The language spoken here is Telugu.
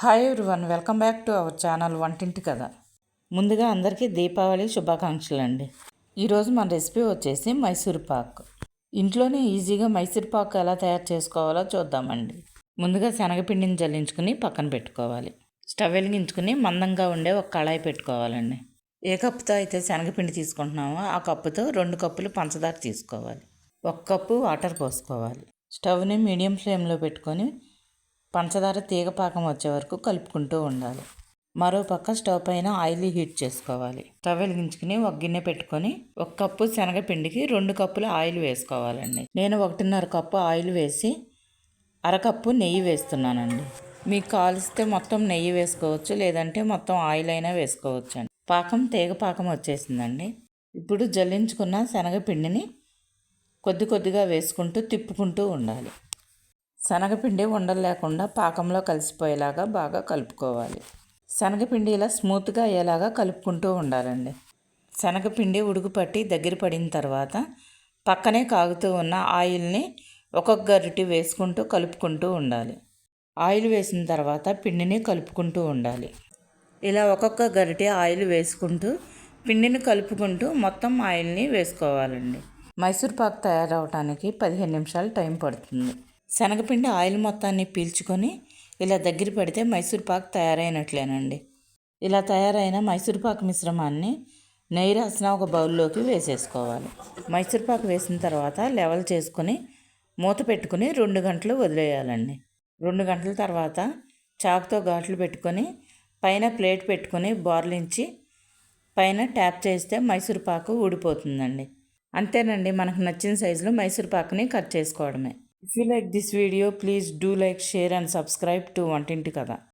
Hi everyone welcome back to our channel వంటింటి కథ ముందుగా అందరికీ దీపావళి శుభాకాంక్షలు అండి ఈరోజు మన రెసిపీ వచ్చేసి మైసూర్ పాక్. ఇంట్లోనే ఈజీగా మైసూర్ పాక్ ఎలా తయారు చేసుకోవాలో చూద్దామండి. ముందుగా శనగపిండిని జల్లించుకుని పక్కన పెట్టుకోవాలి. స్టవ్ వెలిగించుకుని మందంగా ఉండే ఒక కళాయి పెట్టుకోవాలండి. ఏ కప్పుతో అయితే శనగపిండి తీసుకుంటున్నామో ఆ కప్పుతో రెండు కప్పులు పంచదార తీసుకోవాలి. ఒక కప్పు వాటర్ పోసుకోవాలి. స్టవ్ని మీడియం ఫ్లేమ్లో పెట్టుకొని పంచదార తీగ పాకం వచ్చే వరకు కలుపుకుంటూ ఉండాలి. మరో పక్క స్టవ్ పైన ఆయిల్ హీట్ చేసుకోవాలి. స్టవ్ వెలిగించుకుని ఒక గిన్నె పెట్టుకొని ఒక కప్పు శనగపిండికి రెండు కప్పులు ఆయిల్ వేసుకోవాలండి. నేను ఒకటిన్నర కప్పు ఆయిల్ వేసి అరకప్పు నెయ్యి వేస్తున్నానండి. మీకు కాలిస్తే మొత్తం నెయ్యి వేసుకోవచ్చు లేదంటే మొత్తం ఆయిల్ అయినా వేసుకోవచ్చు అండి పాకం తీగ పాకం వచ్చేసిందండి. ఇప్పుడు జల్లించుకున్న శనగపిండిని కొద్ది కొద్దిగా వేసుకుంటూ తిప్పుకుంటూ ఉండాలి. శనగపిండి ఉండలు లేకుండా పాకంలో కలిసిపోయేలాగా బాగా కలుపుకోవాలి. శనగపిండి ఇలా స్మూత్గా అయ్యేలాగా కలుపుకుంటూ ఉండాలండి. శనగపిండి ఉడుకు పట్టి దగ్గర పడిన తర్వాత పక్కనే కాగుతూ ఉన్న ఆయిల్ని ఒక్కొక్క గరిటి వేసుకుంటూ కలుపుకుంటూ ఉండాలి. ఆయిల్ వేసిన తర్వాత పిండిని కలుపుకుంటూ ఉండాలి. ఇలా ఒక్కొక్క గరిటె ఆయిల్ వేసుకుంటూ పిండిని కలుపుకుంటూ మొత్తం ఆయిల్ని వేసుకోవాలండి. మైసూర్ పాక్ తయారవడానికి పదిహేను నిమిషాలు టైం పడుతుంది. శనగపిండి ఆయిల్ మొత్తాన్ని పీల్చుకొని ఇలా దగ్గర పెడితే మైసూర్పాక్ తయారైనట్లేనండి. ఇలా తయారైన మైసూర్పాక్ మిశ్రమాన్ని నెయ్యి రాసిన ఒక బౌల్లోకి వేసేసుకోవాలి. మైసూర్పాక్ వేసిన తర్వాత లెవెల్ చేసుకొని మూత పెట్టుకుని రెండు గంటలు వదిలేయాలండి. రెండు గంటల తర్వాత చాకుతో ఘాట్లు పెట్టుకొని పైన ప్లేట్ పెట్టుకొని బోర్లించి పైన ట్యాప్ చేస్తే మైసూర్ పాకు ఊడిపోతుందండి. అంతేనండి మనకు నచ్చిన సైజులో మైసూర్ పాకుని కట్ చేసుకోవడమే. If you like this video please do like share and subscribe to వంటింటి కదా